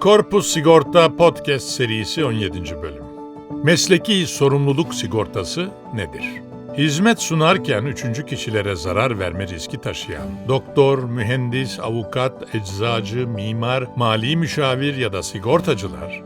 Korpus Sigorta Podcast serisi 17. bölüm. Mesleki sorumluluk sigortası nedir? Hizmet sunarken üçüncü kişilere zarar verme riski taşıyan doktor, mühendis, avukat, eczacı, mimar, mali müşavir ya da sigortacılar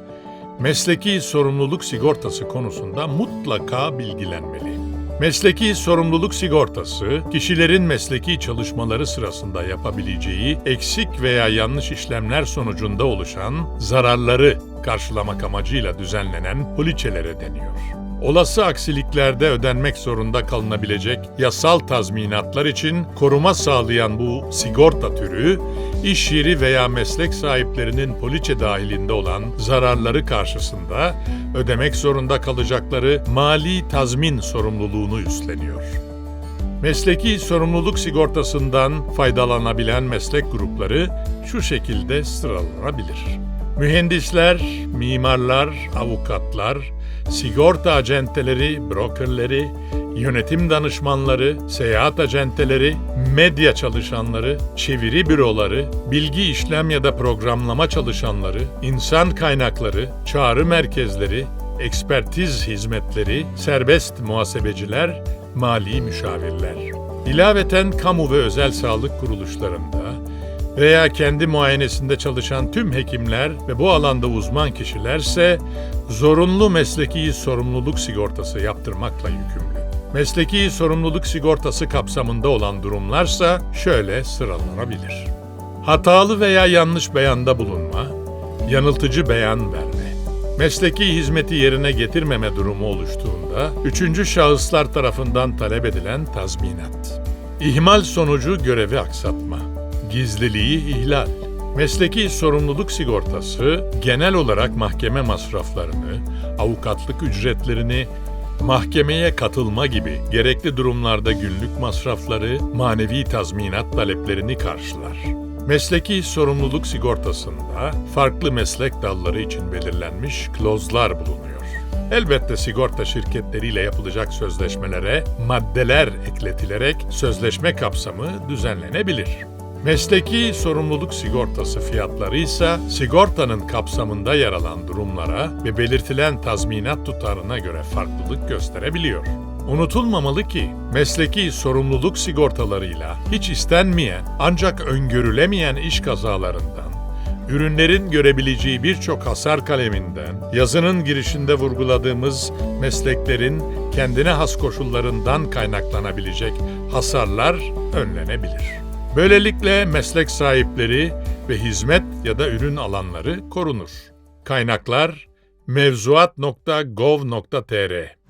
mesleki sorumluluk sigortası konusunda mutlaka bilgilenmeli. Mesleki sorumluluk sigortası, kişilerin mesleki çalışmaları sırasında yapabileceği eksik veya yanlış işlemler sonucunda oluşan zararları karşılamak amacıyla düzenlenen poliçelere deniyor. Olası aksiliklerde ödenmek zorunda kalınabilecek yasal tazminatlar için koruma sağlayan bu sigorta türü, iş yeri veya meslek sahiplerinin poliçe dahilinde olan zararları karşısında ödemek zorunda kalacakları mali tazmin sorumluluğunu üstleniyor. Mesleki sorumluluk sigortasından faydalanabilen meslek grupları şu şekilde sıralanabilir. Mühendisler, mimarlar, avukatlar, sigorta acenteleri, brokerleri, yönetim danışmanları, seyahat acenteleri, medya çalışanları, çeviri büroları, bilgi işlem ya da programlama çalışanları, insan kaynakları, çağrı merkezleri, ekspertiz hizmetleri, serbest muhasebeciler, mali müşavirler. İlaveten kamu ve özel sağlık kuruluşlarında veya kendi muayenesinde çalışan tüm hekimler ve bu alanda uzman kişilerse zorunlu mesleki sorumluluk sigortası yaptırmakla yükümlü. Mesleki sorumluluk sigortası kapsamında olan durumlarsa şöyle sıralanabilir. Hatalı veya yanlış beyanda bulunma, yanıltıcı beyan verme, mesleki hizmeti yerine getirmeme durumu oluştuğunda üçüncü şahıslar tarafından talep edilen tazminat, ihmal sonucu görevi aksatma, gizliliği ihlal, mesleki sorumluluk sigortası genel olarak mahkeme masraflarını, avukatlık ücretlerini, mahkemeye katılma gibi gerekli durumlarda günlük masrafları, manevi tazminat taleplerini karşılar. Mesleki sorumluluk sigortasında farklı meslek dalları için belirlenmiş klozlar bulunuyor. Elbette sigorta şirketleriyle yapılacak sözleşmelere maddeler ekletilerek sözleşme kapsamı düzenlenebilir. Mesleki sorumluluk sigortası fiyatları ise sigortanın kapsamında yer alan durumlara ve belirtilen tazminat tutarına göre farklılık gösterebiliyor. Unutulmamalı ki mesleki sorumluluk sigortalarıyla hiç istenmeyen ancak öngörülemeyen iş kazalarından, ürünlerin görebileceği birçok hasar kaleminden, yazının girişinde vurguladığımız mesleklerin kendine has koşullarından kaynaklanabilecek hasarlar önlenebilir. Böylelikle meslek sahipleri ve hizmet ya da ürün alanları korunur. Kaynaklar mevzuat.gov.tr